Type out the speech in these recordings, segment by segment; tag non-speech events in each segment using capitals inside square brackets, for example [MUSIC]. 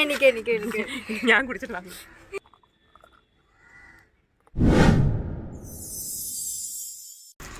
എനിക്ക് എനിക്ക് എനിക്ക് ഞാൻ കുടിച്ചിട്ടില്ല.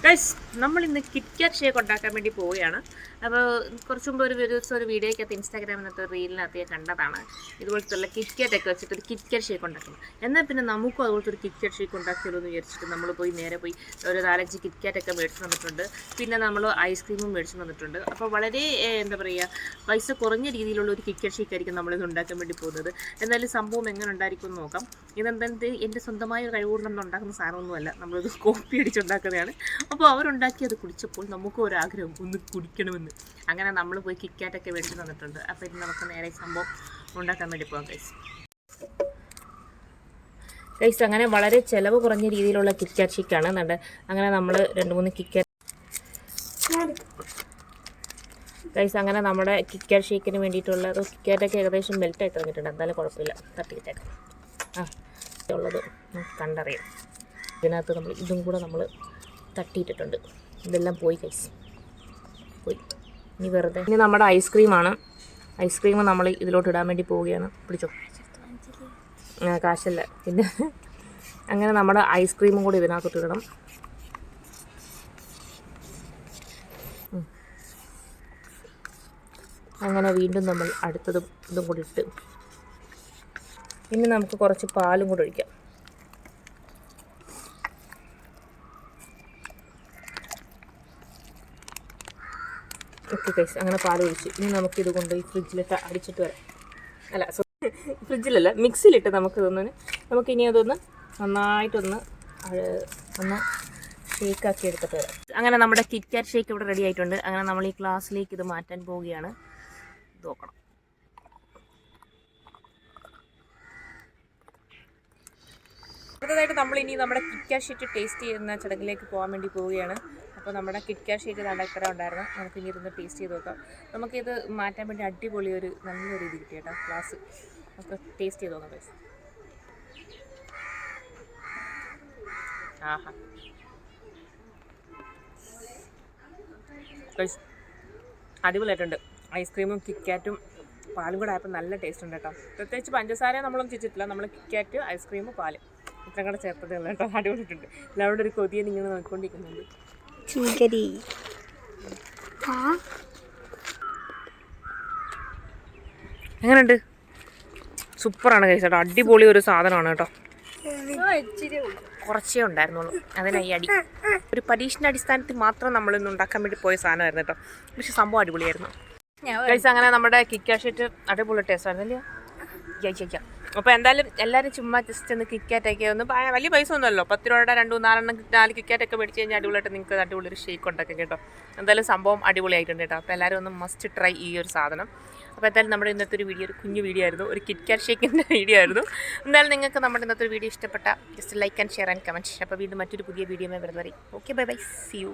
ഗൈസ് നമ്മൾ ഇന്ന് കിറ്റ്കാറ്റ് ഷേക്ക് ഉണ്ടാക്കാൻ വേണ്ടി പോവുകയാണ്. അപ്പോൾ കുറച്ച് മുമ്പ് ഒരു ദിവസം ഒരു വീഡിയോയ്ക്കകത്ത് ഇൻസ്റ്റാഗ്രാമിനകത്ത് റീലിനകത്ത് ഞാൻ കണ്ടതാണ്. ഇതുപോലത്തെ കിറ്റ്കാറ്റ് ഒക്കെ വെച്ചിട്ട് ഒരു കിറ്റ്കാറ്റ് ഷേക്ക് ഉണ്ടാക്കണം. എന്നാൽ പിന്നെ നമുക്കും അതുപോലത്തെ ഒരു കിറ്റ്കാറ്റ് ഷേക്ക് ഉണ്ടാക്കിയല്ലോ എന്ന് വിചാരിച്ചിട്ട് നമ്മൾ പോയി നേരെ പോയി ഒരു നാലഞ്ച് കിറ്റ്കാറ്റ് ഒക്കെ മേടിച്ച് തന്നിട്ടുണ്ട് പിന്നെ നമ്മൾ ഐസ്ക്രീമും മേടിച്ച് തന്നിട്ടുണ്ട് അപ്പോൾ വളരെ എന്താ പറയുക പൈസ കുറഞ്ഞ രീതിയിലുള്ള ഒരു കിറ്റ്കാറ്റ് ഷേക്ക് ആയിരിക്കും നമ്മളിത് ഉണ്ടാക്കാൻ വേണ്ടി പോകുന്നത്. എന്നാലും സംഭവം എങ്ങനെ ഉണ്ടായിരിക്കും എന്ന് നോക്കാം. ഇതെന്താ എന്റെ സ്വന്തമായ കഴിവുകൊണ്ടൊന്നും ഉണ്ടാക്കുന്ന സാധനമൊന്നുമല്ല. നമ്മളിത് കോപ്പി അടിച്ചുണ്ടാക്കുന്നതാണ് അപ്പോൾ അവരുണ്ടാക്കി അത് കുടിച്ചപ്പോൾ നമുക്ക് ഒരാഗ്രഹം ഒന്ന് കുടിക്കണമെന്ന്. അങ്ങനെ നമ്മൾ പോയി കിക്കാറ്റൊക്കെ മേടിച്ച് തന്നിട്ടുണ്ട്. അപ്പോൾ ഇനി നമുക്ക് നേരെ സംഭവം ഉണ്ടാക്കാൻ വേണ്ടി പോകാം കൈസ് കൈസ് അങ്ങനെ വളരെ ചിലവ് കുറഞ്ഞ രീതിയിലുള്ള കിക്കാറ്റ് ഷീക്കാണ് നട അങ്ങനെ നമ്മൾ രണ്ട് മൂന്ന് കിക്കാറ്റ് ഗൈസ് അങ്ങനെ നമ്മുടെ കിക്കാറ്റ് ഷേക്കിന് വേണ്ടിയിട്ടുള്ള കിക്കാറ്റൊക്കെ ഏകദേശം മെൽറ്റായി തുടങ്ങിയിട്ടുണ്ട്. എന്തായാലും കുഴപ്പമില്ല. തട്ടിയിട്ടേക്കാം ആ ഉള്ളത് കണ്ടറിയാം. ഇതിനകത്ത് നമ്മൾ ഇതും കൂടെ നമ്മൾ തട്ടിയിട്ടിട്ടുണ്ട്. ഇതെല്ലാം പോയി കൈസ് പോയി. ഇനി വെറുതെ. ഇനി നമ്മുടെ ഐസ്ക്രീമാണ് ഐസ്ക്രീം നമ്മൾ ഇതിലോട്ട് ഇടാൻ വേണ്ടി പോവുകയാണ്. പിടിച്ചോ. കാശല്ല. പിന്നെ അങ്ങനെ നമ്മുടെ ഐസ്ക്രീമും കൂടി ഇതിനകത്തോട്ട് ഇടണം. അങ്ങനെ വീണ്ടും നമ്മൾ അടുത്തതും ഇതും കൂടി ഇട്ട്. ഇനി നമുക്ക് കുറച്ച് പാലും കൂടി ഒഴിക്കാം. ഓക്കെ കൈസ് അങ്ങനെ പാൽ ഒഴിച്ചു. ഇനി നമുക്കിത് കൊണ്ട് ഈ ഫ്രിഡ്ജിലിട്ട് അടിച്ചിട്ട് വരാം. അല്ല [LAUGHS] ഫ്രിഡ്ജിലല്ല മിക്സിയിലിട്ട് നമുക്ക് ഇതൊന്ന് നമുക്ക് ഇനി അതൊന്ന് നന്നായിട്ടൊന്ന് ഒന്ന് ഷേക്കാക്കി എടുത്തിട്ട് വരാം. അങ്ങനെ നമ്മുടെ കിറ്റ്കാറ്റ് ഷേക്ക് ഇവിടെ റെഡി ആയിട്ടുണ്ട്. അങ്ങനെ നമ്മൾ ഈ ഗ്ലാസ്സിലേക്ക് ഇത് മാറ്റാൻ പോവുകയാണ്. നോക്കണം. അടുത്തതായിട്ട് നമ്മൾ ഇനി നമ്മുടെ കിറ്റ്കാ ഷീറ്റ് ടേസ്റ്റ് ചെയ്യുന്ന ചടങ്ങിലേക്ക് പോകാൻ വേണ്ടി പോവുകയാണ്. അപ്പോൾ നമ്മുടെ കിറ്റ്കാ ഷീറ്റ് കണ്ടക്ടറ ഉണ്ടായിരുന്നു. നമുക്ക് ഇനി ഇതൊന്ന് ടേസ്റ്റ് ചെയ്ത് നോക്കാം. നമുക്കിത് മാറ്റാൻ വേണ്ടി അടിപൊളി ഒരു നല്ലൊരു ഇത് കിട്ടി കേട്ടോ ക്ലാസ് നമുക്ക് ടേസ്റ്റ് ചെയ്ത് നോക്കാം. ആഹാ. അടിപൊളിയായിട്ടുണ്ട്. ഐസ്ക്രീമും കിറ്റ്കാറ്റും പാലും കൂടെ ആയപ്പോൾ നല്ല ടേസ്റ്റ് ഉണ്ട് കേട്ടോ. പ്രത്യേകിച്ച് പഞ്ചസാര നമ്മളൊന്നും ചിച്ചിട്ടില്ല. നമ്മൾ കിറ്റ്കാറ്റ് ഐസ്ക്രീം പാൽ. ഇത്രയും കൂടെ ചേർത്തതേ ഉള്ളൂ കേട്ടോ അടിപൊളിയിട്ടുണ്ട്. എല്ലാവരുടെ ഒരു കൊതിയെ നിങ്ങൾ നോക്കിക്കൊണ്ടിരിക്കുന്നുണ്ട്. ചീകരി എങ്ങനെയുണ്ട്? സൂപ്പറാണ് കഴിച്ചേട്ടോ അടിപൊളി ഒരു സാധനമാണ് കേട്ടോ. കുറച്ചേ ഉണ്ടായിരുന്നുള്ളൂ. അതിന് ഈ അടി. ഒരു പരീക്ഷണ അടിസ്ഥാനത്തിൽ മാത്രം നമ്മൾ ഇന്ന് ഉണ്ടാക്കാൻ വേണ്ടി പോയ സാധനമായിരുന്നു കേട്ടോ. പക്ഷെ സംഭവം അടിപൊളിയായിരുന്നു. കഴിച്ച അങ്ങനെ നമ്മുടെ കിക്കാഷീറ്റ് അടിപൊളി ടേസ്റ്റ് ആയിരുന്നു അല്ലേ ജയിച്ചേക്കാം അപ്പോൾ എന്തായാലും എല്ലാവരും ചുമ്മാ ജസ്റ്റ് ഒന്ന് കിക്കാറ്റൊക്കെ ഒന്ന് വലിയ പൈസ ഒന്നുമല്ലോ പത്ത് രൂപയുടെ രണ്ട് നാലെണ്ണം നാല് കിക്കാറ്റൊക്കെ മേടിച്ച് കഴിഞ്ഞാൽ അടിപൊളിയായിട്ട് നിങ്ങൾക്ക് അടിപൊളി ഒരു ഷേക്ക് ഉണ്ടൊക്കെ കേട്ടോ. എന്തായാലും സംഭവം അടിപൊളിയായിട്ടുണ്ട് കേട്ടോ. അപ്പോൾ എല്ലാവരും ഒന്ന് മസ്റ്റ് ട്രൈ ഈ ഒരു സാധനം. അപ്പോൾ എന്തായാലും നമ്മുടെ ഇന്നത്തെ ഒരു വീഡിയോ ഒരു കുഞ്ഞു വീഡിയോ ആയിരുന്നു. ഒരു കിറ്റ്കാറ്റ് ഷേക്കിന്റെ വീഡിയോ ആയിരുന്നു. എന്തായാലും നിങ്ങൾക്ക് നമ്മുടെ ഇന്നത്തെ ഒരു വീഡിയോ ഇഷ്ടപ്പെട്ട just like and share and comment അപ്പോൾ വീണ്ടും മറ്റൊരു പുതിയ വീഡിയോ വരുന്നവരെ. Okay bye bye see you